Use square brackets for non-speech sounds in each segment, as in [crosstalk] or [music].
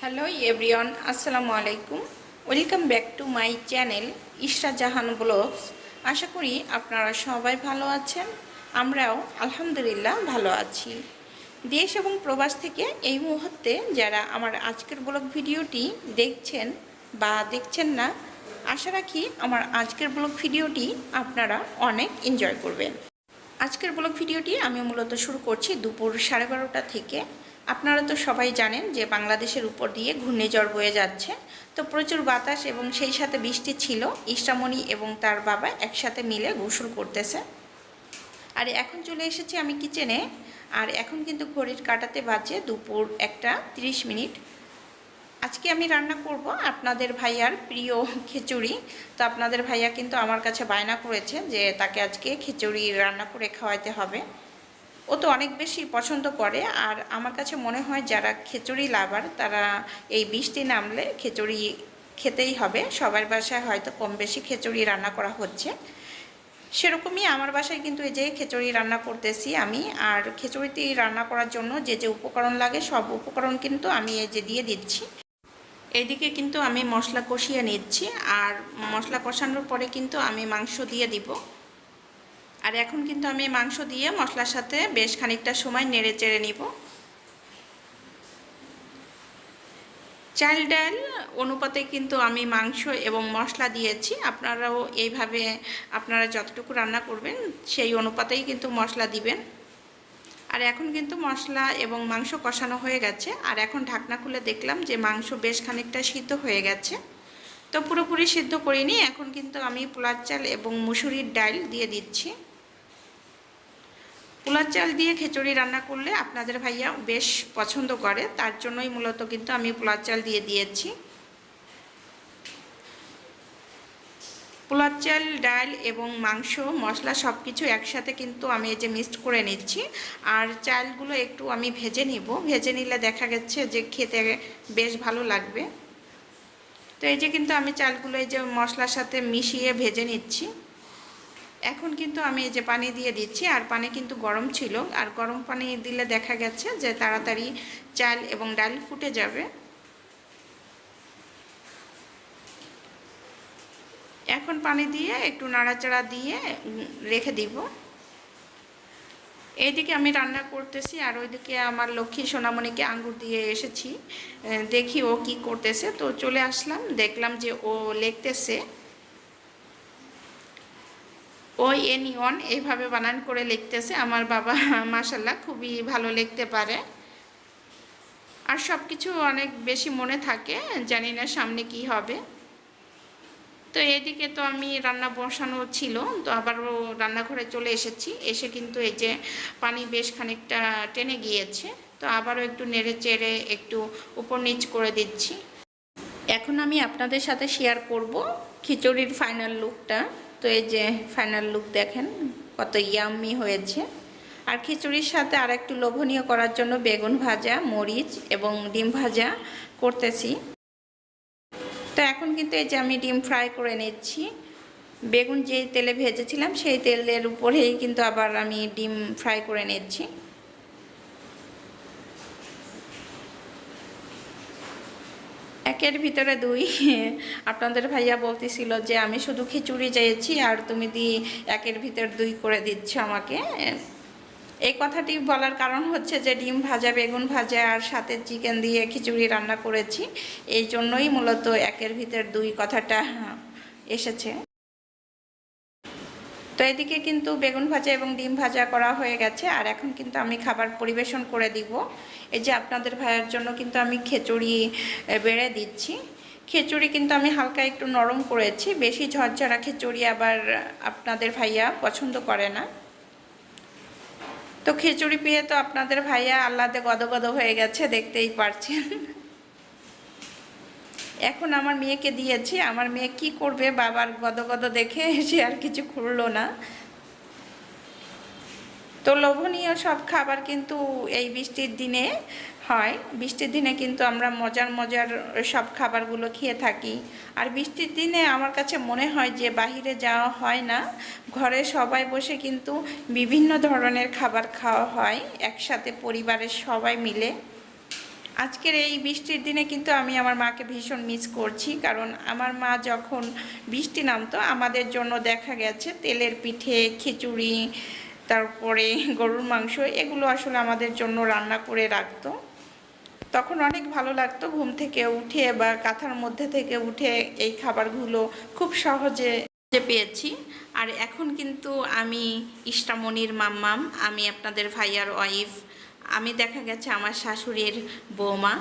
Hello everyone আসসালামু আলাইকুম welcome back to my channel Ishra Jahan blogs আশা করি আপনারা সবাই ভালো আছেন, আমরাও আলহামদুলিল্লাহ ভালো আছি। দেশ এবং প্রবাস থেকে এই মুহূর্তে যারা আমার আজকের ব্লগ ভিডিওটি দেখছেন বা দেখছেন না, আশা রাখি আমার আজকের ব্লগ ভিডিওটি আপনারা অনেক এনজয় করবেন। আজকের ব্লগ ভিডিওটি আমি মূলত শুরু করছি দুপুর সাড়ে বারোটা থেকে। আপনারা তো সবাই জানেন যে বাংলাদেশের উপর দিয়ে ঘূর্ণিঝড় বয়ে যাচ্ছে। তো প্রচুর বাতাস এবং সেই সাথে বৃষ্টি ছিল। ইষ্টামণি এবং তার বাবা একসাথে মিলে গোসল করতেছে। আর এখন চলে এসেছি আমি কিচেনে আর এখন কিন্তু ঘড়ির কাটাতে বাজে দুপুর একটা 30 মিনিট। আজকে আমি রান্না করব আপনাদের ভাইয়ার প্রিয় খিচুড়ি। তো আপনাদের ভাইয়া কিন্তু আমার কাছে বায়না করেছে যে তাকে আজকে খিচুড়ি রান্না করে খাওয়াইতে হবে। ও তো অনেক বেশি পছন্দ করে। আর আমার কাছে মনে হয় যারা খিচুড়ি লাভার, তারা এই বৃষ্টি নামলে খিচুড়ি খেতেই হবে। সবার বাসায় হয়তো কম বেশি খিচুড়ি রান্না করা হচ্ছে। সেরকমই আমার বাসায় কিন্তু এই যে খিচুড়ি রান্না করতেছি আমি। আর খিচুড়িটি রান্না করার জন্য যে যে উপকরণ লাগে, সব উপকরণ কিন্তু আমি এই যে দিয়ে দিচ্ছি। এদিকে কিন্তু আমি মশলা কষিয়ে নিচ্ছি। আর মশলা কষানোর পরে কিন্তু আমি মাংস দিয়ে দিব। আর এখন কিন্তু আমি মাংস দিয়ে মশলার সাথে বেশ খানিকটা সময় নেড়ে চেড়ে নিব। চাল ডাল অনুপাতে কিন্তু আমি মাংস এবং মশলা দিয়েছি। আপনারাও এইভাবে আপনারা যতটুকু রান্না করবেন সেই অনুপাতেই কিন্তু মশলা দিবেন। আর এখন কিন্তু মশলা এবং মাংস কষানো হয়ে গেছে। আর এখন ঢাকনা খুলে দেখলাম যে মাংস বেশ খানিকটা সিদ্ধ হয়ে গেছে। তো পুরোপুরি সিদ্ধ করিনি। এখন কিন্তু আমি পোলার চাল এবং মুসুরির ডাল দিয়ে দিচ্ছি। পোলার চাল দিয়ে খিচুড়ি রান্না করলে আপনাদের ভাইয়া বেশ পছন্দ করে, তার জন্যই মূলত কিন্তু আমি পোলার চাল দিয়ে দিয়েছি। পোলার চাল, ডাল এবং মাংস, মশলা সব কিছু একসাথে কিন্তু আমি এই যে মিক্সড করে নিচ্ছি। আর চালগুলো একটু আমি ভেজে নিব। ভেজে নিলে দেখা গেছে যে খেতে বেশ ভালো লাগবে। তো এই যে কিন্তু আমি চালগুলো এই যে মশলার সাথে মিশিয়ে ভেজে নিচ্ছি। এখন কিন্তু আমি এই যে পানি দিয়ে দিচ্ছি, আর পানি কিন্তু গরম ছিল। আর গরম পানি দিলে দেখা গেছে যে তাড়াতাড়ি চাল এবং ডাল ফুটে যাবে। এখন পানি দিয়ে একটু নাড়াচাড়া দিয়ে রেখে দিব। এইদিকে আমি রান্না করতেছি, আর ওইদিকে আমার লক্ষ্মী সোনামণিকে আঙ্গুর দিয়ে এসেছি। দেখি ও কি করতেছে। তো চলে আসলাম, দেখলাম যে ও লিখতেছে। ওই এনিয়ন এইভাবে বানান করে লিখতেছে। আমার বাবা [laughs] মাসাল্লাহ খুবই ভালো লিখতে পারে। আর সব কিছু অনেক বেশি মনে থাকে, জানি না সামনে কি হবে। তো এদিকে তো আমি রান্না বসানো ছিল, তো আবারও রান্নাঘরে চলে এসেছি। এসে কিন্তু এই যে পানি বেশ খানিকটা টেনে গিয়েছে, তো আবারও একটু নেড়ে চেড়ে একটু উপর নিচ করে দিচ্ছি। এখন আমি আপনাদের সাথে শেয়ার করব খিচুড়ির ফাইনাল লুকটা তো এই যে ফাইনাল লুক দেখেন, কত ইয়াম্মি হয়েছে। আর খিচুড়ির সাথে আর একটু লোভনীয় করার জন্য বেগুন ভাজা, মরিচ এবং ডিম ভাজা করতেছি। তো এখন কিন্তু এই যে আমি ডিম ফ্রাই করে নিচ্ছি। বেগুন যে তেলে ভেজেছিলাম, সেই তেলের উপরেই কিন্তু আবার আমি ডিম ফ্রাই করে নিচ্ছি। একের ভিতরে দুই। আপনাদের ভাইয়া বলতেছিল যে, আমি শুধু খিচুড়ি চেয়েছি আর তুমি দি একের ভিতর দুই করে দিচ্ছ আমাকে। এই কথাটি বলার কারণ হচ্ছে যে, ডিম ভাজা, বেগুন ভাজা আর সাথে চিকেন দিয়ে খিচুড়ি রান্না করেছি। এই জন্যই মূলত একের ভিতর দুই কথাটা এসেছে। তো এদিকে কিন্তু বেগুন ভাজা এবং ডিম ভাজা করা হয়ে গেছে, আর এখন কিন্তু আমি খাবার পরিবেশন করে দিব। এই যে আপনাদের ভাইয়ের জন্য কিন্তু আমি খিচুড়ি বেড়ে দিচ্ছি। খিচুড়ি কিন্তু আমি হালকা একটু নরম করেছি, বেশি ঝরঝরা খিচুড়ি আবার আপনাদের ভাইয়া পছন্দ করে না। তো খিচুড়ি পেয়ে তো আপনাদের ভাইয়া আল্লাদে গদগদ হয়ে গেছে, দেখতেই পারছেন। এখন আমার মেয়েকে দিয়েছি। আমার মেয়ে কি করবে বাবার গদগদ দেখে সে আর কিছু খুললো না। তো লোভনীয় সব খাবার কিন্তু এই বৃষ্টির দিনে হয়। বৃষ্টির দিনে কিন্তু আমরা মজার মজার সব খাবারগুলো খেয়ে থাকি। আর বৃষ্টির দিনে আমার কাছে মনে হয় যে বাহিরে যাওয়া হয় না। ঘরে সবাই বসে কিন্তু বিভিন্ন ধরনের খাবার খাওয়া হয়। একসাথে পরিবারের সবাই মিলে। আজকের এই বৃষ্টির দিনে কিন্তু আমি আমার মাকে ভীষণ মিস করছি, কারণ আমার মা যখন বৃষ্টি নামতো, আমাদের জন্য দেখা গেছে তেলের পিঠে, খিচুড়ি, তারপরে গরুর মাংস, এগুলো আসলে আমাদের জন্য রান্না করে রাখতো। তখন অনেক ভালো লাগতো ঘুম থেকে উঠে বা কাঁথার মধ্যে থেকে উঠে এই খাবারগুলো খুব সহজে পেয়েছি। আর এখন কিন্তু আমি ইষ্টামণির মাম্মাম, আমি আপনাদের ভাইয়ার ওয়াইফ আমি দেখা গেছে আমার শাশুড়ির বৌমা।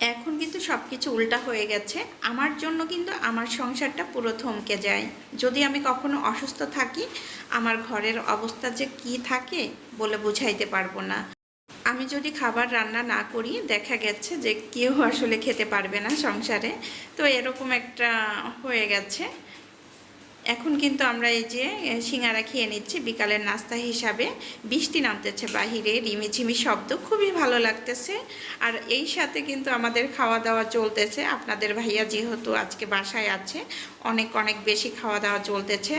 এখন কিন্তু সব কিছু উল্টা হয়ে গেছে। আমার জন্য কিন্তু আমার সংসারটা পুরো থমকে যায়। যদি আমি কখনো অসুস্থ থাকি, আমার ঘরের অবস্থা যে কি থাকে বলে বুঝাইতে পারব না। আমি যদি খাবার রান্না না করি, দেখা গেছে যে কেউ আসলে খেতে পারবে না সংসারে। তো এরকম একটা হয়ে গেছে। এখন কিন্তু আমরা এই যে সিঙ্গারা খেয়ে নিচ্ছি। বিকালের নাস্তা হিসাবে বৃষ্টি নামতেছে বাহিরে, রিমিঝিমি শব্দ, খুবই ভালো লাগতেছে। আর এই সাথে কিন্তু আমাদের খাওয়া দাওয়া চলতেছে। আপনাদের ভাইয়া যেহেতু আজকে বাসায় আছে, অনেক অনেক বেশি খাওয়া দাওয়া চলতেছে।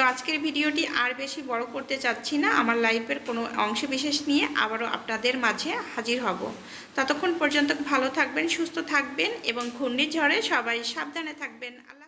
তো আজকের ভিডিওটি আর বেশি বড় করতে চাচ্ছি না। আমার লাইফের কোনো অংশ বিশেষ নিয়ে আবারও আপনাদের মাঝে হাজির হব। ততক্ষণ পর্যন্ত ভালো থাকবেন, সুস্থ থাকবেন এবং ঘূর্ণিঝড়ে সবাই সাবধানে থাকবেন। আল্লাহ